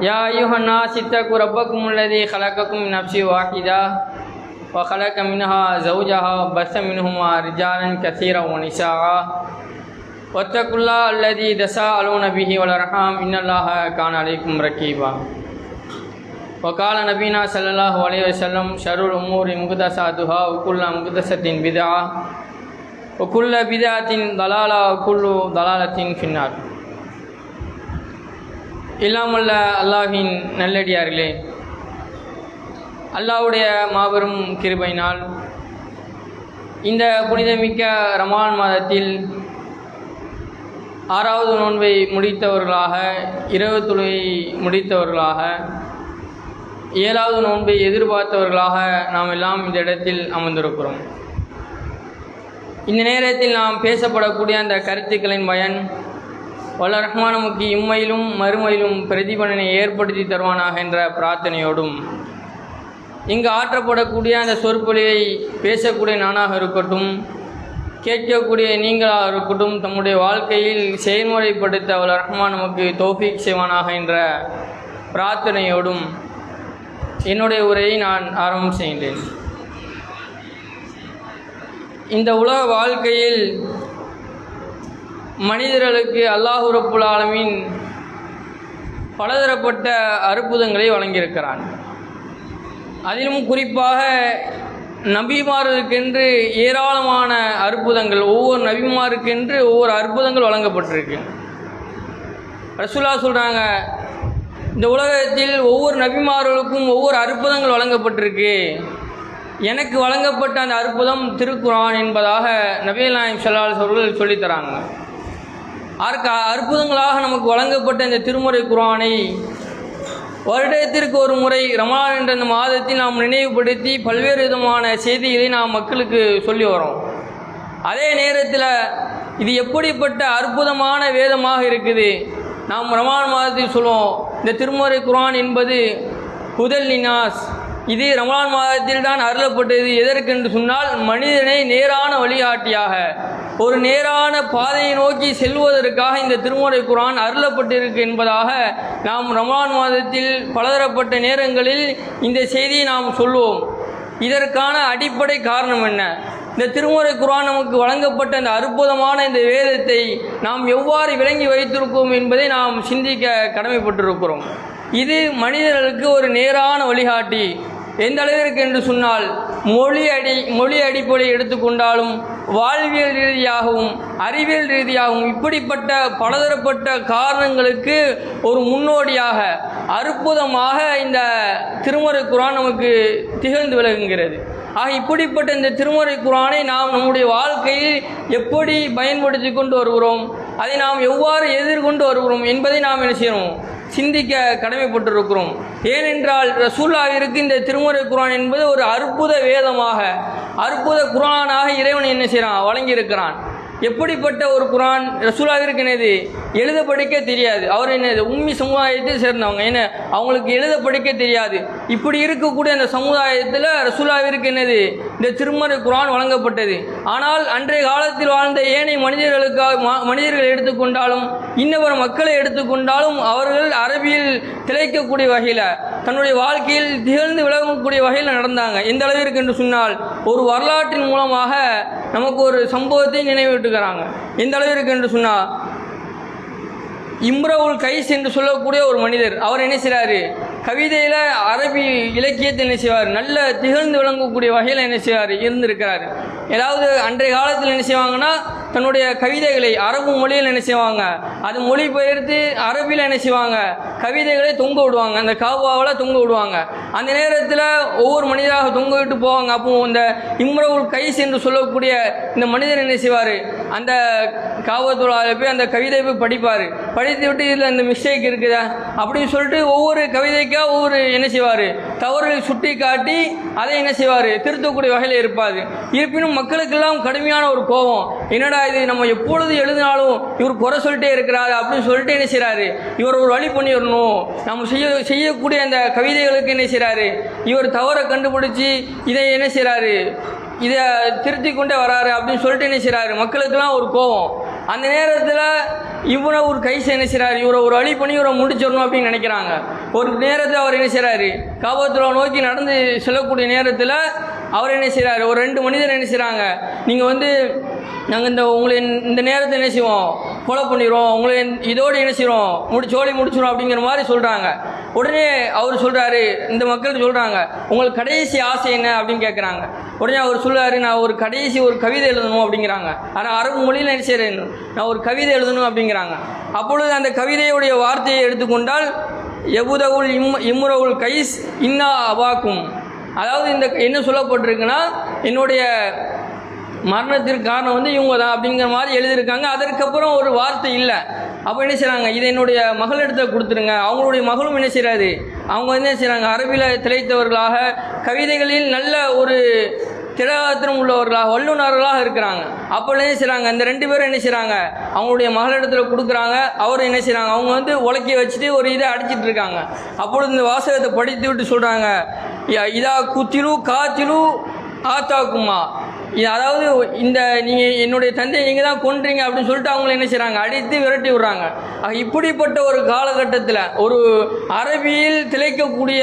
يا أيها الناس اتقوا ربكم الذي خلقكم من نفس واحدة وخلق منها زوجها وبث منهما رجالا كثيرا ونساء واتقوا الله الذي تساءلون به والأرحام إن الله كان عليكم رقيبا وقال نبينا صلى الله عليه وسلم شر الأمور محدثاتها وكل محدثة بدعة وكل بدعة ضلالة وكل ضلالة في النار இல்லாமல்ல அல்லாஹின் நல்லடியார்களே அல்லாஹ்வுடைய மாபெரும் கிருபையினால் இந்த புனிதமிக்க ரமான் மாதத்தில் ஆறாவது நோன்பை முடித்தவர்களாக இரவு தொழுவை முடித்தவர்களாக ஏழாவது நோன்பை எதிர்பார்த்தவர்களாக நாம் எல்லாம் இந்த இடத்தில் அமர்ந்திருக்கிறோம். இந்த நேரத்தில் நாம் பேசப்படக்கூடிய அந்த கருத்துக்களின் பயன் வல்ல ரஹ்மானமுக்கு இம்மையிலும் மறுமையிலும் பிரதிபலனை ஏற்படுத்தி தருவானாக என்ற பிரார்த்தனையோடும் இங்கு ஆற்றப்படக்கூடிய அந்த சொற்பொழிவை பேசக்கூடிய நானாக இருக்கட்டும் கேட்கக்கூடிய நீங்களாக இருக்கட்டும் தம்முடைய வாழ்க்கையில் செயல்முறைப்படுத்த வல்ல ரஹ்மான் நமக்கு தோஃபிக் செய்வானாக என்ற பிரார்த்தனையோடும் என்னுடைய உரையை நான் ஆரம்பம் செய்கின்றேன். இந்த உலக வாழ்க்கையில் மனிதர்களுக்கு அல்லாஹு ரப்புல் ஆலமின் பலதரப்பட்ட அற்புதங்களை வழங்கியிருக்கிறான். அதிலும் குறிப்பாக நபிமார்களுக்கென்று ஏராளமான அற்புதங்கள் ஒவ்வொரு நபிமாருக்கென்று ஒவ்வொரு அற்புதங்கள் வழங்கப்பட்டிருக்கு. ரசுல்லா சொல்கிறாங்க இந்த உலகத்தில் ஒவ்வொரு நபிமார்களுக்கும் ஒவ்வொரு அற்புதங்கள் வழங்கப்பட்டிருக்கு. எனக்கு வழங்கப்பட்ட அந்த அற்புதம் திருக்குரான் என்பதாக நபீல் நாயம் ஸல்லல்லாஹு அவர்கள் சொல்லித்தராங்க அற்க அற்புதங்களாக நமக்கு வழங்கப்பட்ட இந்த திருமுறை குரானை. வருடத்திற்கு ஒரு முறை ரமலான் என்ற இந்த மாதத்தில் நாம் நினைவுபடுத்தி பல்வேறு விதமான செய்திகளை நாம் மக்களுக்கு சொல்லி வரோம் அதே நேரத்தில் இது எப்படிப்பட்ட அற்புதமான வேதமாக இருக்குது? நாம் ரமலான் மாதத்தில் சொல்லுவோம் இந்த திருமுறை குரான் என்பது புதல் நினாஸ். இது ரமலான் மாதத்தில் தான் அருளப்பட்டது. எதற்கென்று சொன்னால் மனிதனை நேரான வழிகாட்டியாக. ஒரு நேரான பாதையை நோக்கி செல்வதற்காக இந்த திருமுறை குரான் அருளப்பட்டிருக்கு என்பதாக நாம் ரமலான் மாதத்தில் பலதரப்பட்ட நேரங்களில் இந்த செய்தியை நாம் சொல்லுவோம் இதற்கான அடிப்படை காரணம் என்ன? இந்த திருமுறை குரான் நமக்கு வழங்கப்பட்ட இந்த அற்புதமான இந்த வேதத்தை நாம் எவ்வாறு விளங்கி வைத்திருக்கோம் என்பதை நாம் சிந்திக்க கடமைப்பட்டிருக்கிறோம். இது மனிதர்களுக்கு ஒரு நேரான வழிகாட்டி. எந்த அளவிற்கு என்று சொன்னால் மொழி அடி மொழி அடிப்படை எடுத்துக்கொண்டாலும் வாழ்வியல் ரீதியாகவும் அறிவியல் ரீதியாகவும் இப்படிப்பட்ட பலதரப்பட்ட காரணங்களுக்கு ஒரு முன்னோடியாக அற்புதமாக இந்த திருமறை குரான் நமக்கு திகழ்ந்து விளங்குகிறது. ஆக இப்படிப்பட்ட இந்த திருமறை குரானை நாம் நம்முடைய வாழ்க்கையில் எப்படி பயன்படுத்தி கொண்டு வருகிறோம் அதை நாம் எவ்வாறு எதிர்கொண்டு வருகிறோம் என்பதை நாம் என்ன செய்யணும்? சிந்திக்க கடமைப்பட்டிருக்கிறோம். ஏனென்றால் ரசூல்லாவிற்கு இந்த திருமுறை குரான் என்பது ஒரு அற்புத வேதமாக அற்புத குரானாக இறைவன் என்ன செய்கிறான் வழங்கியிருக்கிறான். எப்படிப்பட்ட ஒரு குரான் ரசூலாவிற்கு என்னது எழுத படிக்க தெரியாது. அவர் என்னது உண்மை சமுதாயத்தை சேர்ந்தவங்க. என்ன அவங்களுக்கு எழுத படிக்க தெரியாது. இப்படி இருக்கக்கூடிய அந்த சமுதாயத்தில் ரசூலாவிற்கு என்னது இந்த திருமறை குரான் வழங்கப்பட்டது. ஆனால் அன்றைய காலத்தில் வாழ்ந்த ஏனைய மனிதர்களுக்காக ம- மனிதர்கள் எடுத்துக்கொண்டாலும் இன்னவர் மக்களை எடுத்துக்கொண்டாலும் அவர்கள் அரபியில் திளைக்கக்கூடிய வகையில் தன்னுடைய வாழ்க்கையில் திகழ்ந்து விளங்கக்கூடிய வகையில் நடந்தாங்க. எந்த அளவிற்கு என்று சொன்னால் ஒரு வரலாற்றின் மூலமாக நமக்கு ஒரு சம்பவத்தை நினைவிட்டுக்கிறாங்க எந்த அளவிற்கு என்று சொன்னால் இம்ரவுல் கைஸ் என்று சொல்லக்கூடிய ஒரு மனிதர் அவர் என்ன செய்கிறாரு கவிதையில் அரபி இலக்கியத்தில் என்ன செய்வார்? நல்ல திகழ்ந்து விளங்கக்கூடிய வகையில் என்ன செய்வார்? இருந்திருக்கிறார். ஏதாவது அன்றைய காலத்தில் என்ன செய்வாங்கன்னா தன்னுடைய கவிதைகளை அரபு மொழியில் என்ன செய்வாங்க? அது மொழிபெயர்த்து அரபியில் என்ன செய்வாங்க? கவிதைகளை தொங்க விடுவாங்க. அந்த காவாவில் தொங்க விடுவாங்க. அந்த நேரத்தில் ஒவ்வொரு மனிதராக தொங்க விட்டு போவாங்க. அப்போ இந்த இம்ரவுல் கைஸ் என்று சொல்லக்கூடிய இந்த மனிதர் என்ன செய்வார்? அந்த காவத்துள்ளாவில் போய் அந்த கவிதை போய் படிப்பார். படித்து விட்டு இதில் இந்த மிஸ்டேக் இருக்குதா? அப்படின்னு சொல்லிட்டு ஒவ்வொரு கவிதைக்கா ஒவ்வொரு என்ன செய்வார்? தவறுகளை சுட்டி காட்டி அதை என்ன செய்வார்? திருத்தக்கூடிய வகையில் இருப்பார். இருப்பினும் மக்களுக்கெல்லாம் கடுமையான ஒரு கோபம். என்னடா இது நம்ம எப்பொழுது எழுதினாலும் இவர் குறை சொல்லிட்டே இருக்கிறார் அப்படின்னு சொல்லிட்டு என்ன செய்கிறாரு இவர் ஒரு வழி பண்ணிடணும். நம்ம செய்ய செய்யக்கூடிய அந்த கவிதைகளுக்கு என்ன செய்கிறாரு இவர் தவறை கண்டுபிடிச்சி இதை என்ன செய்கிறாரு இதை திருத்தி கொண்டே வராரு அப்படின்னு சொல்லிட்டு என்ன செய்கிறாரு மக்களுக்கெல்லாம் ஒரு கோபம். அந்த நேரத்தில் இவரை ஒரு கைஸ் என்ன செய்கிறாரு இவரை ஒரு வழி பண்ணி இவரை முடிச்சிடணும் அப்படின்னு நினைக்கிறாங்க. ஒரு நேரத்தில் அவர் என்ன செய்கிறாரு காபத்தில் நோக்கி நடந்து செல்லக்கூடிய நேரத்தில் அவர் என்ன செய்கிறாரு ஒரு ரெண்டு மனிதர் என்ன செய்கிறாங்க நீங்கள் வந்து நாங்கள் இந்த உங்களை இந்த- நேரத்தை என்ன செய்வோம்? கொலை பண்ணிடுவோம் உங்களை இதோடு என்ன செய்கிறோம் முடி சோழி முடிச்சிடும் அப்படிங்கிற மாதிரி சொல்கிறாங்க உடனே அவர் சொல்கிறாரு இந்த மக்கள் சொல்கிறாங்க உங்களுக்கு கடைசி ஆசை என்ன? அப்படின்னு கேட்குறாங்க உடனே அவர் சொல்கிறாரு நான் ஒரு கடைசி ஒரு கவிதை எழுதணும் அப்படிங்கிறாங்க. ஆனால் அரபு மொழியில் என்ன செய்கிறேன் நான் ஒரு கவிதை எழுதணும் அப்படிங்கிறாங்க. அப்பொழுது அந்த கவிதையுடைய வார்த்தையை எடுத்துக்கொண்டால் எபுதவுல் இம் இம்முரவுல் கைஸ் இன்னா அவாக்கும் அதாவது இந்த என்ன சொல்லப்பட்டிருக்குன்னா என்னுடைய மரணத்திற்கு காரணம் வந்து இவங்க தான் அப்படிங்கிற மாதிரி எழுதியிருக்காங்க. அதற்கப்புறம் ஒரு வார்த்தை இல்லை. அப்போ என்ன செய்கிறாங்க இதை என்னுடைய மகளிடத்தில் கொடுத்துருங்க அவங்களுடைய மகளும் என்ன செய்கிறாரு அவங்க வந்து என்ன செய்கிறாங்க அரபியில் திளைத்தவர்களாக கவிதைகளில் நல்ல ஒரு திரகாத்திரம் உள்ளவர்களாக வல்லுநர்களாக இருக்கிறாங்க. அப்போ என்ன செய்கிறாங்க இந்த ரெண்டு பேரும் என்ன செய்கிறாங்க அவங்களுடைய மகளிடத்தில் கொடுக்குறாங்க. அவரும் என்ன செய்கிறாங்க அவங்க வந்து உலக்கி வச்சுட்டு ஒரு இதை அடிச்சிட்டு இருக்காங்க. அப்பொழுது இந்த வாசகத்தை படித்து விட்டு சொல்கிறாங்க இதா குத்திரு காத்திரு ஆத்தாக்குமா? இது அதாவது இந்த நீங்கள் என்னுடைய தந்தையை நீங்கள் தான் கொன்றீங்க அப்படின்னு சொல்லிட்டு அவங்கள என்ன செய்கிறாங்க அடித்து விரட்டி விடுறாங்க. இப்படிப்பட்ட ஒரு காலகட்டத்தில் ஒரு அரபியில் திளைக்கக்கூடிய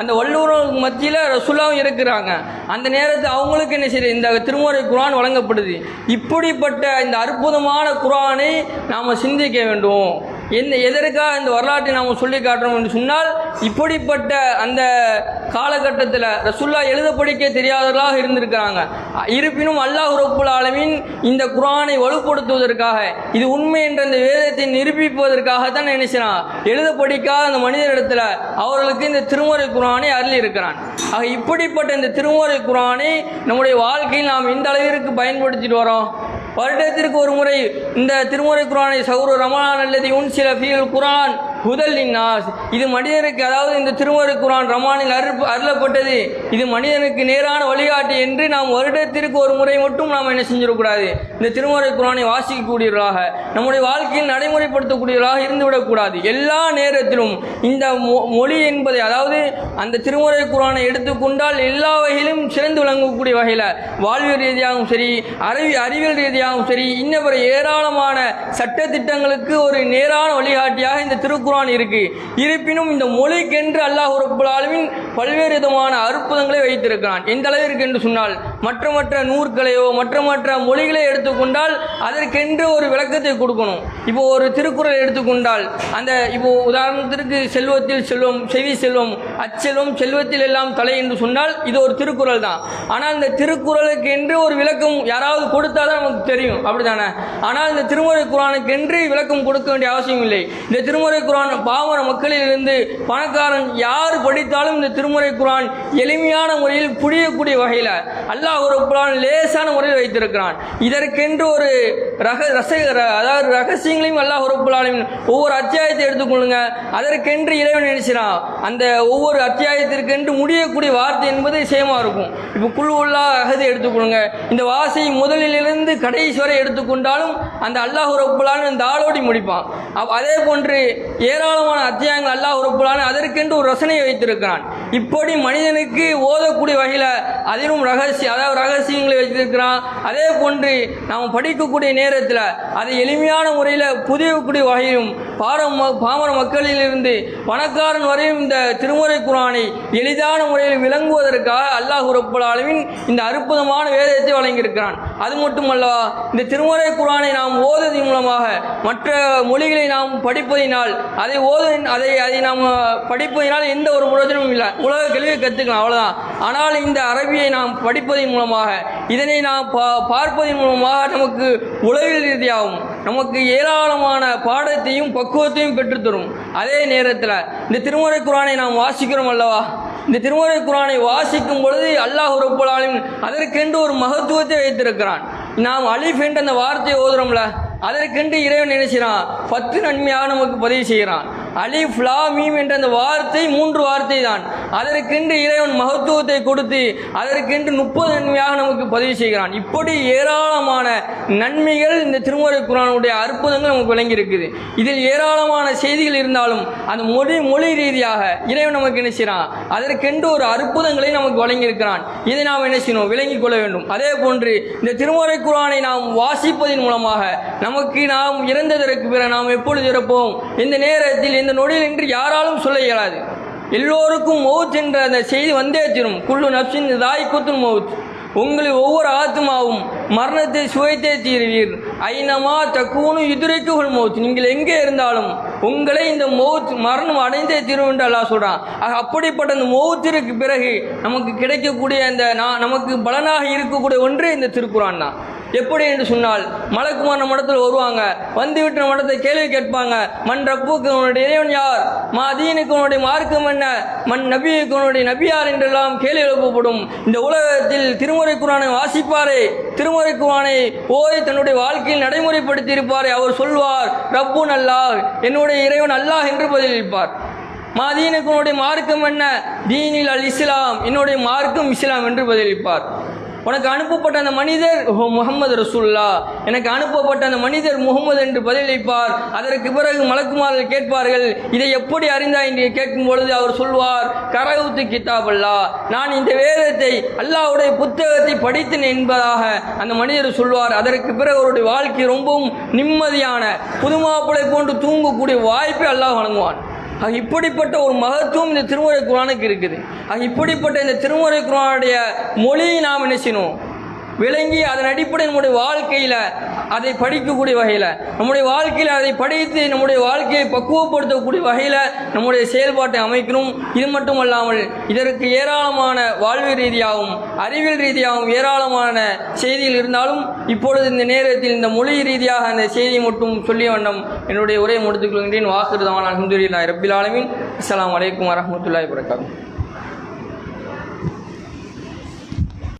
அந்த வல்லூர் மத்தியில் ரசுல்லாவும் இருக்கிறாங்க. அந்த நேரத்தில் அவங்களுக்கு என்ன செய்யுது இந்த திருமுறை குரான் வழங்கப்படுது. இப்படிப்பட்ட இந்த அற்புதமான குரானை நாம் சிந்திக்க வேண்டும். எந்த எதற்காக இந்த வரலாற்றை நாம் சொல்லி காட்டுறோம் என்று சொன்னால் இப்படிப்பட்ட அந்த காலகட்டத்தில் ரசுல்லா எழுத படிக்க தெரியாதவர்களாக இருந்திருக்கிறாங்க. இருப்பினும் அல்லாஹ் ரப்புல் ஆலமின் இந்த குரானை வலுப்படுத்துவதற்காக இது உண்மை என்ற இந்த வேதத்தை நிரூபிப்பதற்காகத்தான் நினைச்சிறான் எழுத படிக்காத அந்த மனிதரிடத்தில் அவர்களுக்கு இந்த திருமுறை குரானை அருளி இருக்கிறான் ஆக இப்படிப்பட்ட இந்த திருமுறை குரானை நம்முடைய வாழ்க்கையில் நாம் இந்த அளவிற்கு பயன்படுத்திட்டு வரோம் வருடத்திற்கு ஒரு முறை இந்த திருமுறை குரானை சௌர ரமணான் அல்லது உன் சில ஃபீல் குரான் ஹுதல் இன்னாஸ் இது மனிதனுக்கு அதாவது இந்த திருமுறை குரான் ரமானில் அருள் அருளப்பட்டது. இது மனிதனுக்கு நேரான வழிகாட்டி என்று நாம் வருடத்திற்கு ஒரு முறை மட்டும் நாம் என்ன செஞ்சிடக்கூடாது. இந்த திருமறை குரானை வாசிக்கக்கூடியவர்களாக நம்முடைய வாழ்க்கையில் நடைமுறைப்படுத்தக்கூடியவர்களாக இருந்துவிடக்கூடாது. எல்லா நேரத்திலும் இந்த மொ- மொழி என்பதை அதாவது அந்த திருமுறை குரானை எடுத்துக்கொண்டால் எல்லா வகையிலும் சிறந்து விளங்கக்கூடிய வகையில் வாழ்வியல் ரீதியாகவும் சரி அறிவி அறிவியல் ரீதியாகவும் சரி இன்ன பிற ஏராளமான சட்ட திட்டங்களுக்கு ஒரு நேரான வழிகாட்டியாக இந்த திருக்குறான் இருக்கு. இருப்பினும் இந்த மொழிக்கென்று அல்லாஹ் ரபுல் ஆலமின் பல்வேறு விதமான அற்புதங்களை வைத்திருக்கிறான். எந்த அளவிற்கு என்று சொன்னால் மற்ற மற்ற நூற்களையோ மற்ற மற்ற மொழிகளை எடுத்துக்கொண்டால் அதற்கென்று ஒரு விளக்கத்தை கொடுக்கணும். இப்போ ஒரு திருக்குறள் எடுத்துக்கொண்டால் அந்த இப்போ உதாரணத்திற்கு செல்வத்தில் செல்வம் செவி செல்வம் அச்செல்வம் செல்வத்தில் எல்லாம் தலை என்று சொன்னால் இது ஒரு திருக்குறள் தான். ஆனால் இந்த திருக்குறளுக்கு என்று ஒரு விளக்கம் யாராவது கொடுத்தா தான் நமக்கு தெரியும். அப்படிதானே ஆனால் இந்த திருமுறை குரானுக்கு என்று விளக்கம் கொடுக்க வேண்டிய அவசியம் இல்லை. இந்த திருமுறை குரான் பாமர மக்களிலிருந்து பணக்காரன் யார் படித்தாலும் இந்த திருமுறை குரான் எளிமையான முறையில் புரியக்கூடிய வகையில். அல்லாஹ் ஒரு லேசான முறையில் வைத்திருக்கிறான். இதற்கென்று ஒரு ரக ரச அதாவது ரகசியங்களையும் அல்லாஹ் ரப்புல்லாலும் ஒவ்வொரு அத்தியாயத்தை எடுத்துக்கொள்ளுங்க. அதற்கென்று இறைவன் நினைச்சிடான் அந்த ஒவ்வொரு அத்தியாயத்திற்கென்று முடியக்கூடிய வார்த்தை என்பது சேமாக இருக்கும். இப்போ குழு உள்ளா அகதி எடுத்துக்கொள்ளுங்க. இந்த வாசை முதலிலிருந்து கடைசி வரை எடுத்துக்கொண்டாலும் அந்த அல்லாஹ் ரப்புல்லாலும் இந்த ஆளோடி முடிப்பான். அதே போன்று ஏராளமான அத்தியாயங்கள் அல்லாஹ் ரப்புல்லாலும் அதற்கென்று ஒரு ரசனையை வைத்திருக்கிறான். இப்படி மனிதனுக்கு ஓதக்கூடிய வகையில் அதிலும் ரகசியம் அதாவது ரகசியங்களை வைத்திருக்கிறான். அதே போன்று நாம் படிக்கக்கூடிய நேரம் நேரத்தில் அதை எளிமையான முறையில் புதிய குடி வகையிலும் பாரம் ம- பாமர மக்களிலிருந்து பணக்காரன் வரையும் இந்த திருமுறை குரானை எளிதான முறையில் விளங்குவதற்காக அல்லாஹ் ரப்புல் இந்த அற்புதமான வேதத்தை வழங்கியிருக்கிறான். அது மட்டுமல்லவா இந்த திருமுறை குரானை நாம் ஓதுவதன் மூலமாக மற்ற மொழிகளை நாம் படிப்பதினால் அதை ஓது அதை அதை நாம் படிப்பதினால் எந்த ஒரு பிரயோஜனமும் இல்லை. உலக கல்வியை கற்றுக்கலாம் அவ்வளோதான் ஆனால் இந்த அரபியை நாம் படிப்பதன் மூலமாக இதனை நாம் பா பார்ப்பதன் மூலமாக நமக்கு உளவியல் ரீதியாகவும் நமக்கு ஏராளமான பாடத்தையும் பக்குவத்தையும் பெற்றுத்தரும். அதே நேரத்தில் இந்த திருமுறை குரானை நாம் வாசிக்கிறோம் அல்லவா? இந்த திருமுறை குரானை வாசிக்கும் பொழுது அல்லாஹ் ரப்புல் அதற்கென்று ஒரு மகத்துவத்தை வைத்திருக்கிறான். நாம் அலிஃப் என்ற அந்த வார்த்தையை ஓதுறோம்ல அதற்கென்று இறைவன் நினைச்சிறான் பத்து நன்மையாக நமக்கு பதிவு செய்கிறான். அலிஃப் லா மீம் என்ற அந்த வார்த்தை மூன்று வார்த்தை தான் அதற்கென்று இறைவன் மகத்துவத்தை கொடுத்து அதற்கென்று முப்பது நன்மையாக நமக்கு பதிவு செய்கிறான். இப்படி ஏராளமான நன்மைகள் இந்த திருமுறை குரானுடைய அற்புதங்கள் நமக்கு விளங்கி இருக்குது இதில் ஏராளமான செய்திகள் இருந்தாலும் அந்த மொழி மொழி ரீதியாக இறைவன் நமக்கு என்ன செய்கிறான்? அதற்கென்று ஒரு அற்புதங்களை நமக்கு வழங்கியிருக்கிறான். இதை நாம் என்ன செய்யணும்? விளங்கிக் கொள்ள வேண்டும். அதே போன்று இந்த திருமுறை குரானை நாம் வாசிப்பதன் மூலமாக நமக்கு நாம் இறந்ததற்கு பிற நாம் எப்பொழுது இறப்போம்? இந்த நேரத்தில் இந்த நொடியில் என்று யாராலும் சொல்ல இயலாது. எல்லோருக்கும் மௌத் என்ற அந்த செய்தி வந்தே தீரும். குள்ளு நப்சின் தாய் குத்துல் மௌத் உங்களில் ஒவ்வொரு ஆத்மாவும் மரணத்தை சுவைத்தே தீருவீர். ஐநமா தக்கூனு இதுரைக்குகள் மௌத் நீங்கள் எங்கே இருந்தாலும் உங்களை இந்த மௌத் மரணம் அடைந்தே தீரும் என்று அல்லா சொல்கிறான் ஆக அப்படிப்பட்ட அந்த மௌத்திற்கு பிறகு நமக்கு கிடைக்கக்கூடிய அந்த நான் நமக்கு பலனாக இருக்கக்கூடிய ஒன்று இந்த திருக்குறான் தான். எப்படி என்று சொன்னால் மலக்குமார் நம்ம வருவாங்க. வந்துவிட்டு நம்ம இடத்துல கேள்வி கேட்பாங்க. மண் ரப்புக்கு உன்னுடைய இறைவன் யார்? மா தீனுக்கு உன்னுடைய மார்க்கம் என்ன? மண் நபியுக்கு உன்னுடைய நபியார் என்றெல்லாம் கேள்வி எழுப்பப்படும். இந்த உலகத்தில் திருமுறை குரானை வாசிப்பாரே. திருமுறை குரானை ஓய் தன்னுடைய வாழ்க்கையில் நடைமுறைப்படுத்தி இருப்பாரே அவர் சொல்வார் ரப்பு நல்லார் என்னுடைய இறைவன் அல்லாஹ் என்று பதிலளிப்பார். மாதீனுக்கு உன்னுடைய மார்க்கம் என்ன? தீனில் அல் இஸ்லாம் என்னுடைய மார்க்கம் இஸ்லாம் என்று பதிலளிப்பார். உனக்கு அனுப்பப்பட்ட அந்த மனிதர் முகமது ரசூல்லா எனக்கு அனுப்பப்பட்ட அந்த மனிதர் முகமது என்று பதிலளிப்பார். அதற்கு பிறகு மலக்குமார்கள் கேட்பார்கள் இதை எப்படி அறிந்தாய்? என்று கேட்கும் பொழுது அவர் சொல்வார் கரகுத்து கிதாப் அல்லா நான் இந்த வேதத்தை அல்லாவுடைய புத்தகத்தை படித்தேன் என்பதாக அந்த மனிதர் சொல்வார். அதற்கு பிறகு அவருடைய வாழ்க்கை ரொம்பவும் நிம்மதியான புதுமாப்பிளை போன்று தூங்கக்கூடிய வாய்ப்பை அல்லாஹ் வழங்குவான். ஆக இப்படிப்பட்ட ஒரு மகத்துவம் இந்த திருமுறை குரானுக்கு இருக்குது. ஆக இப்படிப்பட்ட இந்த திருமுறை குரானுடைய மொழியை நாம் என்ன செய்யணும்? விளங்கி அதன் அடிப்படை நம்முடைய வாழ்க்கையில் அதை படிக்கக்கூடிய வகையில் நம்முடைய வாழ்க்கையில் அதை படித்து நம்முடைய வாழ்க்கையை பக்குவப்படுத்தக்கூடிய வகையில் நம்முடைய செயல்பாட்டை அமைக்கணும். இது மட்டும் அல்லாமல் இதற்கு ஏராளமான வாழ்வியல் ரீதியாகவும் அறிவியல் ரீதியாகவும் ஏராளமான செய்திகள் இருந்தாலும் இப்பொழுது இந்த நேரத்தில் இந்த மொழி ரீதியாக அந்த செய்தியை மட்டும் சொல்லிய வண்ணம் என்னுடைய உரையை முடித்துக் கொள்கின்றேன். வாக்குறுதமான அலமதுல்லா ரபில் ஆலமின். அஸ்லாம் வலைக்கம் வரமத்துல்லாய் வரகாத்துஹு